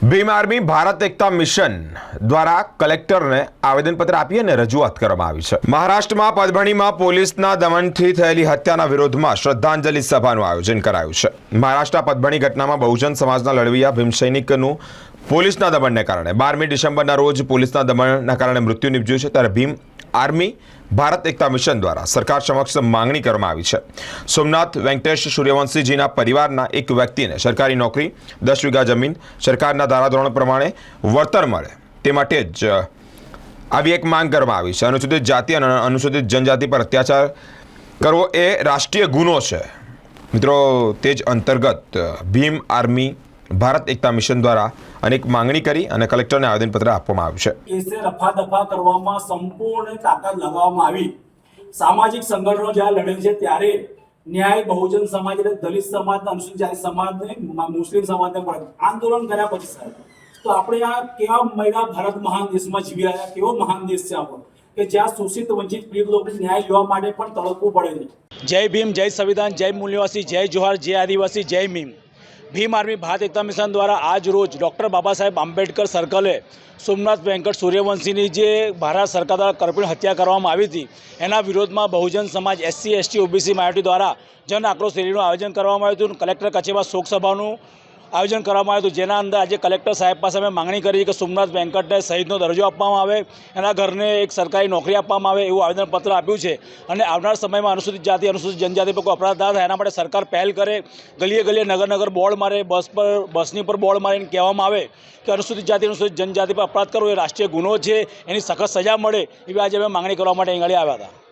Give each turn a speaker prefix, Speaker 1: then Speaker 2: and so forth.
Speaker 1: Bhim army Bharat Ekta mission દ્વારા કલેક્ટરને આવેદનપત્ર આપી અને રજૂઆત કરવામાં આવી છે. મહારાષ્ટ્રમાં પદભણીમાં પોલીસના દમનથી થયેલી હત્યાના વિરોધમાં શ્રદ્ધાંજલિ સભાનું આયોજન કરાયું છે. મહારાષ્ટ્ર પદભણી ઘટનામાં બહુજન સમાજના લડવૈયા ભીમ સૈનિકનું પોલીસના દમનને કારણે બારમી ડિસેમ્બરના રોજ પોલીસના દમનના કારણે મૃત્યુ નિપજ્યું છે. ત્યારે ભીમ આર્મી, ભારત એકતા મિશન દ્વારા સરકાર સમક્ષ માંગણી કરવામાં આવી છે. સોમનાથ વેંકટેશ સૂર્યવંશીજીના પરિવારના એક વ્યક્તિને સરકારી નોકરી, દસ વીઘા જમીન, સરકારના ધારાધોરણ પ્રમાણે વળતર મળે તે માટે જ આવી એક માંગ કરવામાં આવી છે. અનુસૂચિત જાતિ અને અનુસૂચિત જનજાતિ પર અત્યાચાર કરવો એ રાષ્ટ્રીય ગુનો છે. મિત્રો, તે જ અંતર્ગત ભીમ આર્મી ભારત એકતા મિશન દ્વારા અનેક માંગણી કરી અને કલેક્ટરને આવેદનપત્ર આપવામાં આવ્યું છે.
Speaker 2: કેસે રફા દફા કરવામાં સંપૂર્ણ તાકાત લગાવવામાં આવી. સામાજિક સંગઠનો જ્યારે લડે છે ત્યારે ન્યાય બહુજન સમાજ એટલે દલિત સમાજ અનુસૂચિત જાતિ સમાજને મુસ્લિમ સમાજને પણ આંદોલન કર્યા પછી સાહેબ તો આપણે આ કેવા મહિલા ભારત મહાન દેશમાં જીવી રહ્યા કેવો મહાન દેશ છે આપણો? કે જ્યાં શોષિત વંચિત પીડિત લોકોને ન્યાય જોવા માટે પણ તડપવું પડે છે.
Speaker 3: જય ભીમ જય સંવિધાન જય મૂલ્યવાસી જય જોહાર જય આદિવાસી જય ભીમ ભીમ આર્મી ભારત એકતા મિશન દ્વારા આજ રોજ ડૉક્ટર બાબા સાહેબ આંબેડકર સર્કલે સોમનાથ વેંકટ સૂર્યવંશીની જે ભારત સરકાર દ્વારા કરપીણ હત્યા કરવામાં આવી હતી, એના વિરોધમાં Bahujan Samaj SC, ST, OBC, માયોરિટી દ્વારા જન આક્રોશ રેલીનું આયોજન કરવામાં આવ્યું હતું કલેક્ટર કચેરીમાં શોક સભાનું આયોજન કરવામાં આવ્યું હતું. જેના અંદર આજે કલેક્ટર સાહેબ પાસે અમે માંગણી કરી કે સોમનાથ વેંકટને શહીદનો દરજ્જો આપવામાં આવે એના ઘરને એક સરકારી નોકરી આપવામાં આવે એવું આવેદનપત્ર આપ્યું છે. અને આવનાર સમયમાં અનુસૂચિત જાતિ, અનુસૂચિત જનજાતિ પર કોઈ અપરાધ થાય એના માટે સરકાર પહેલ કરે. ગલીએ ગલીએ, નગર નગર બોર્ડ મારે, બસ પર, બસની પર બોર્ડ મારીને કહેવામાં આવે કે અનુસૂચિત જાતિ, અનુસૂચિત જનજાતિ પર અપરાધ કરવો એ રાષ્ટ્રીય ગુનો છે. એની સખત સજા મળે એવી આજે અમે માંગણી કરવા માટે અહીં આવ્યા હતા.